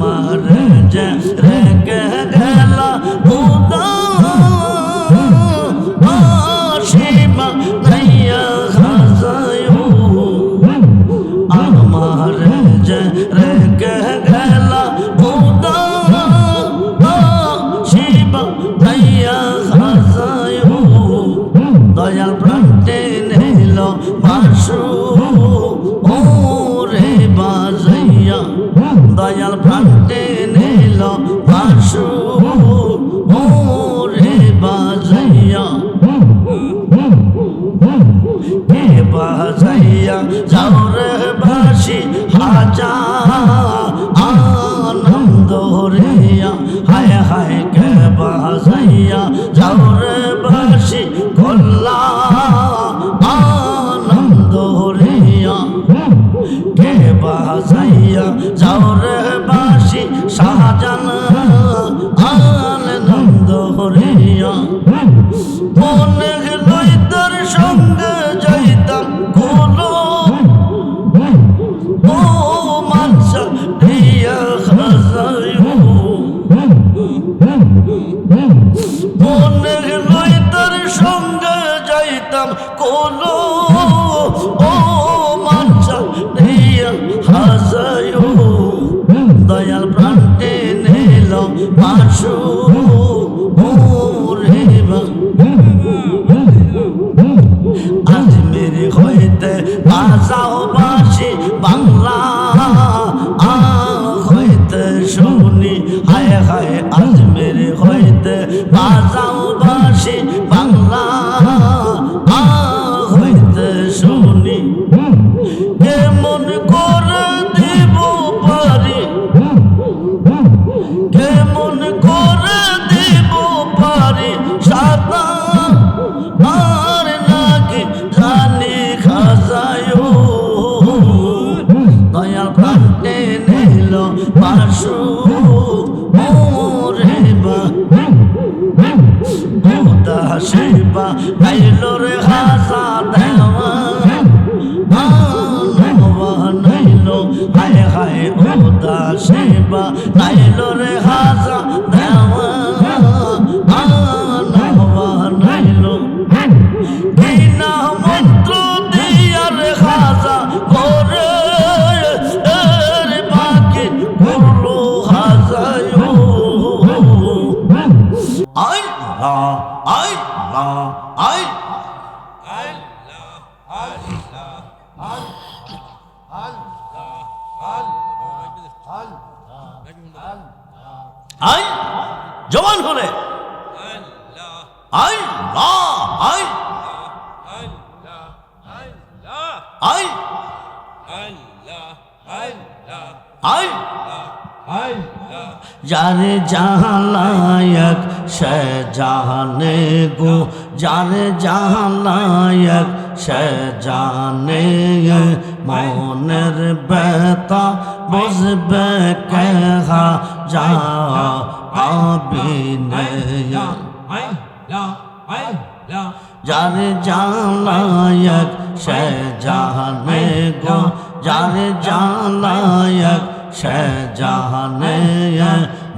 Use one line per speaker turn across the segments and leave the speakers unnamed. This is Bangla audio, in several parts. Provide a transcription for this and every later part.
আমার যাও কেমন যারে জাহালায়ক সে জাহানে গো যারে জাহালায়ক সে জানে মনের বেতা বুঝবে কেহা যা আবিনে যারে জালায়ক সে জাহানে গো যারে জালায়ক সে জাহানে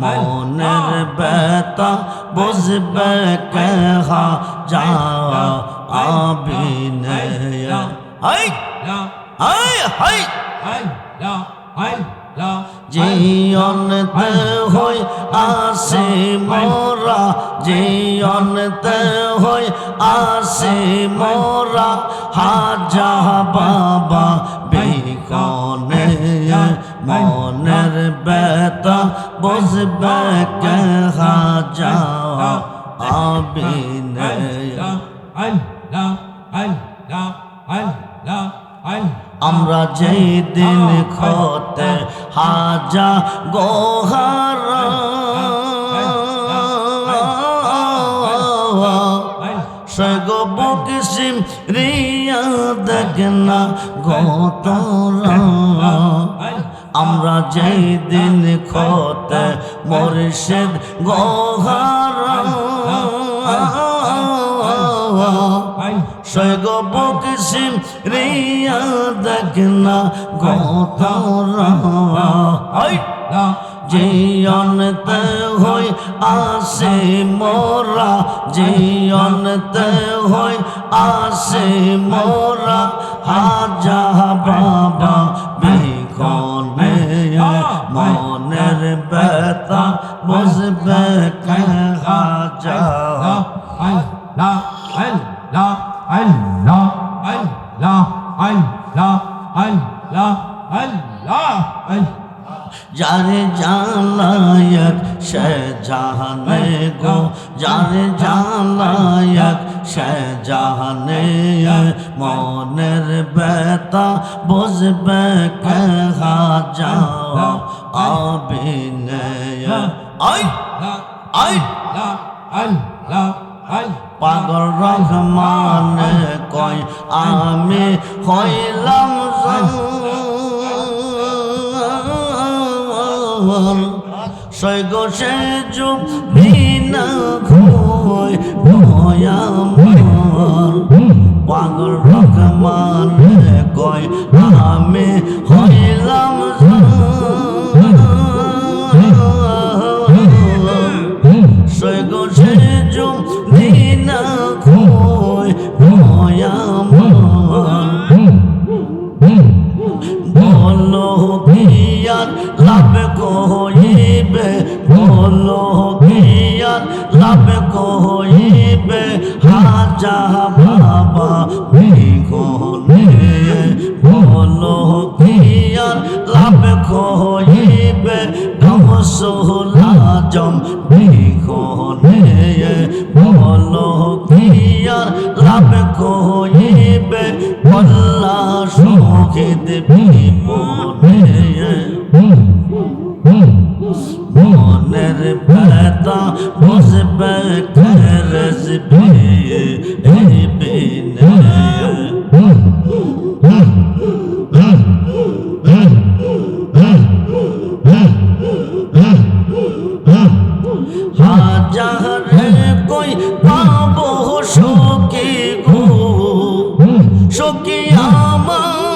মনের বেতা বুঝবে কেহা? যা আবিনে হাই! হাই হাই! জীবনতে হই আসে মোরা জীবনতে হই আসে মোরা। হাজা বাবা বিকনে মনের বেতা বুঝবে কে হাজা আমরা যেই দিন খতে হাজা গোহারা। সগো বকসিম রিয়া দেখনা গোতরা। আমরা যেই দিন খতে মরিষেদ গহার সৈগ রিয়া দেখ না গতরা জিয়নতে হই আসে মোরা, জিয়নতে হই আসে মোরা। হাজা বাবা বিকনে মনের ব্যথা বুঝবে কেহা যাও আল্লাহ আল্লাহ আল্লাহ আল্লাহ আল্লাহ রসুল আজম বিহনে বলো কিয়ার লাভ কইবে বল্লা শহীদ বিমনে মনের ব্যথা বুঝবে Rama.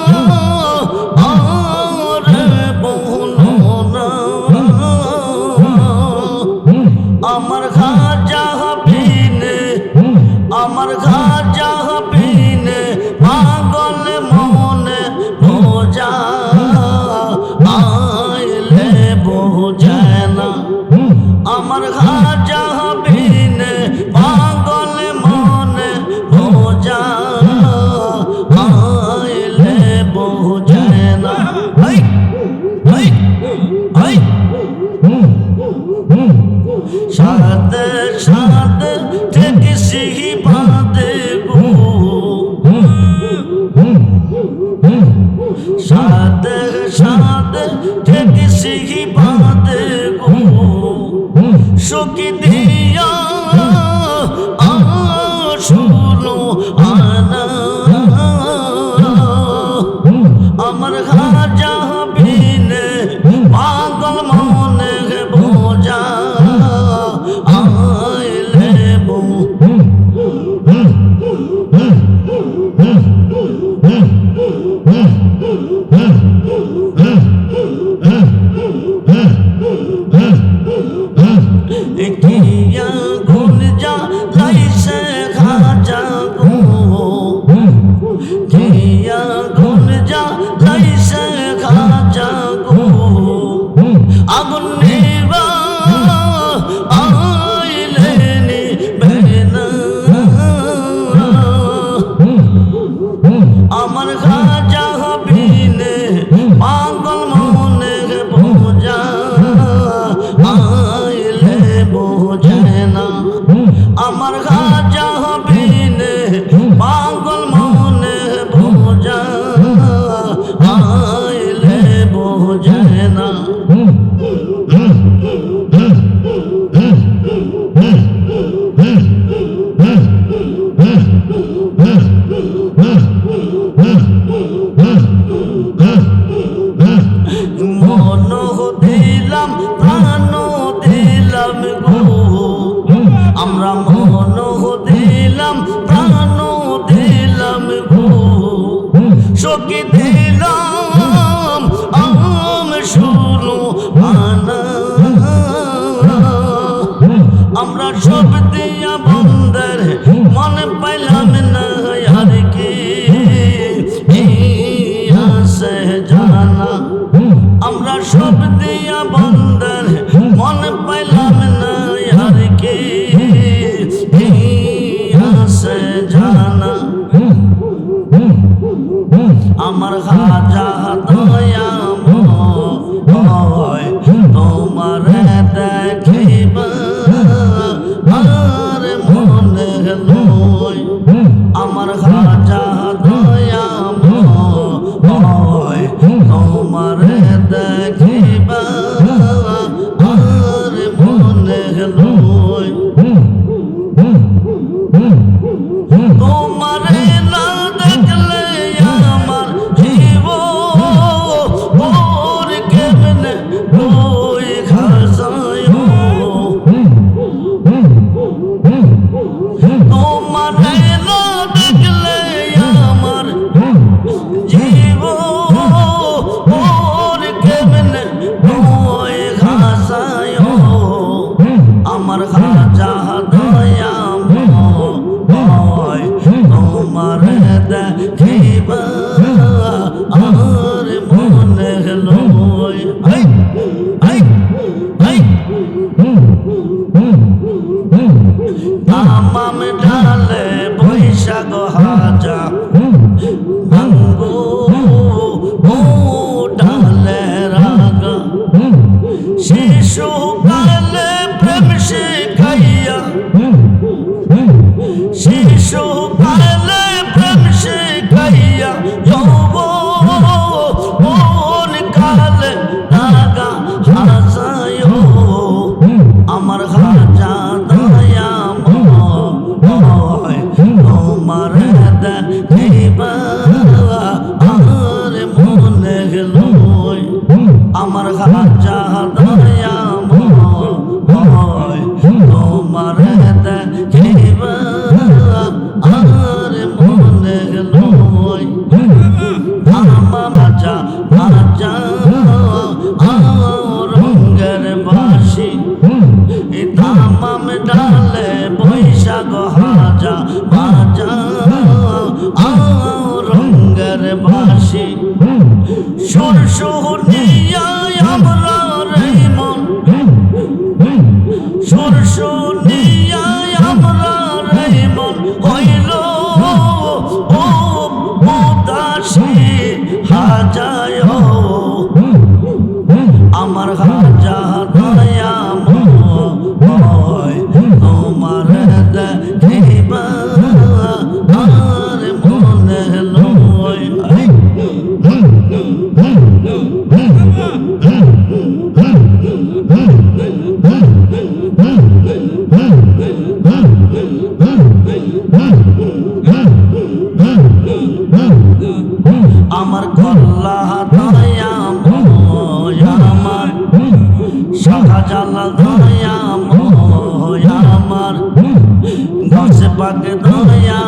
ekhi আই আই আমার মনে গেল আমার খাবার Hmm. ভজন ধরিয়া মোহ আমার। দশ পাক ধরিয়া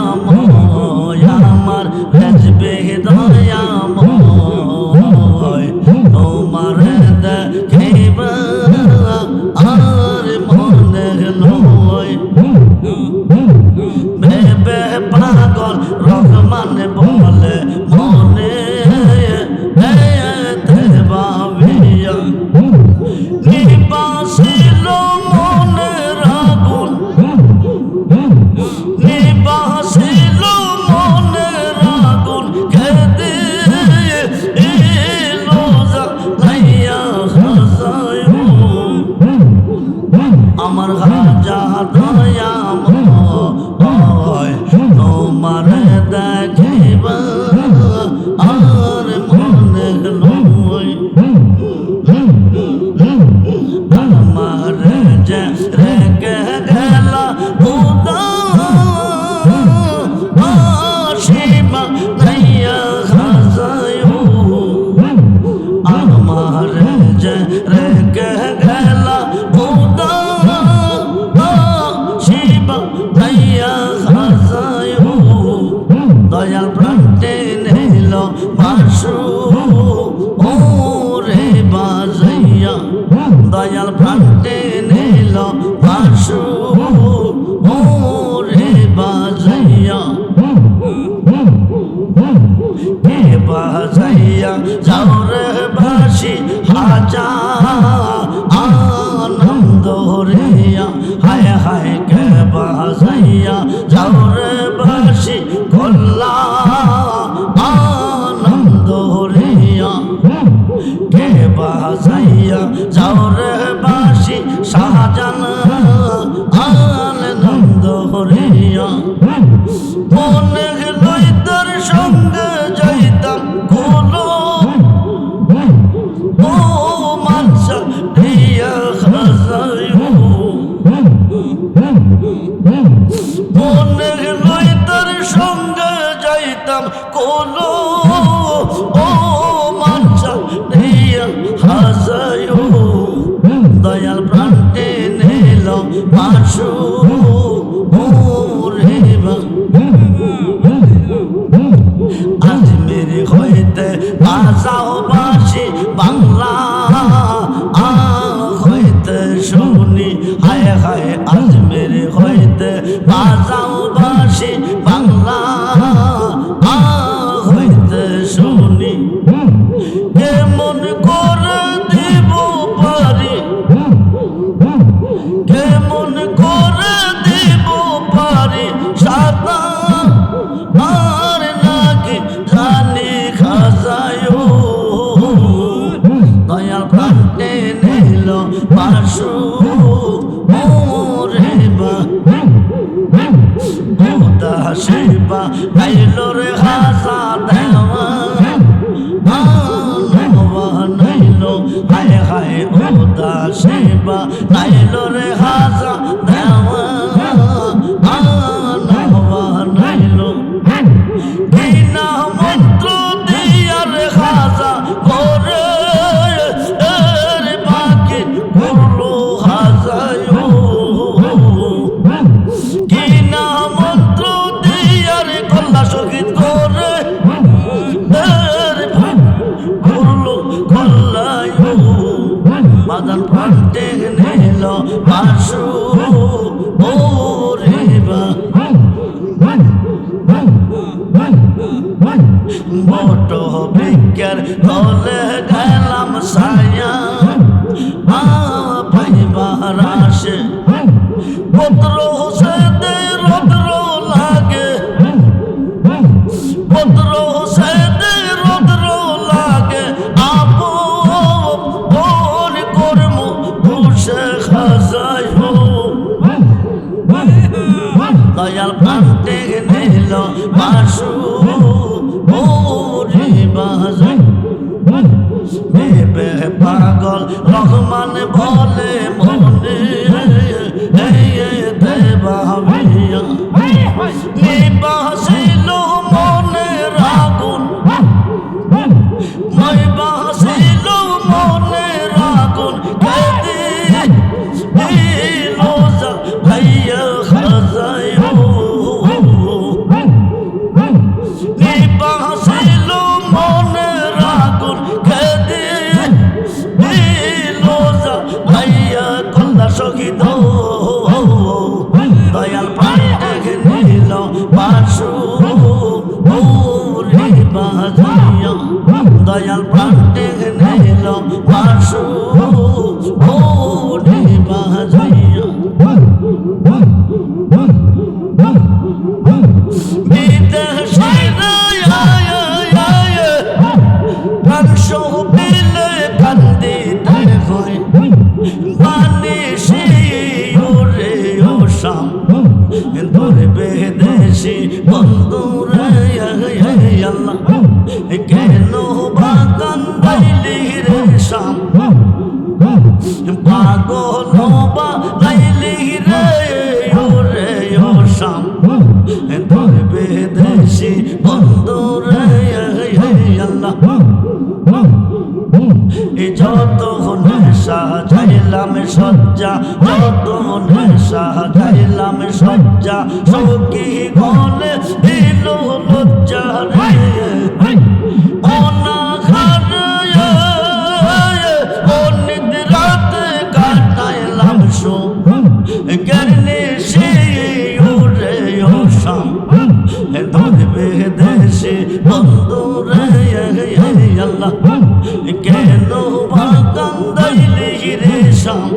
শহরে বাসি শাহজান আনন্দ হরিয়া মনে লই দর্শন বাজাও বাসে বাংলা হাসিবা আইলো রে আসো ওরে বা মোটো বিজ্ঞান দলে গেলাম হইবে পাগল রহমান বলে মনে দেবা বিয়া বিবাহ বাজিয়া দয়াল প্রাণ নিল বাসু। লজ্জা সবকে বলে দিল লজ্জা রে। করলে সে ওরে অসাম। ধরবে দেশে বন্ধুরে আল্লাহ। কেন বাতান দাইলে রে শাম?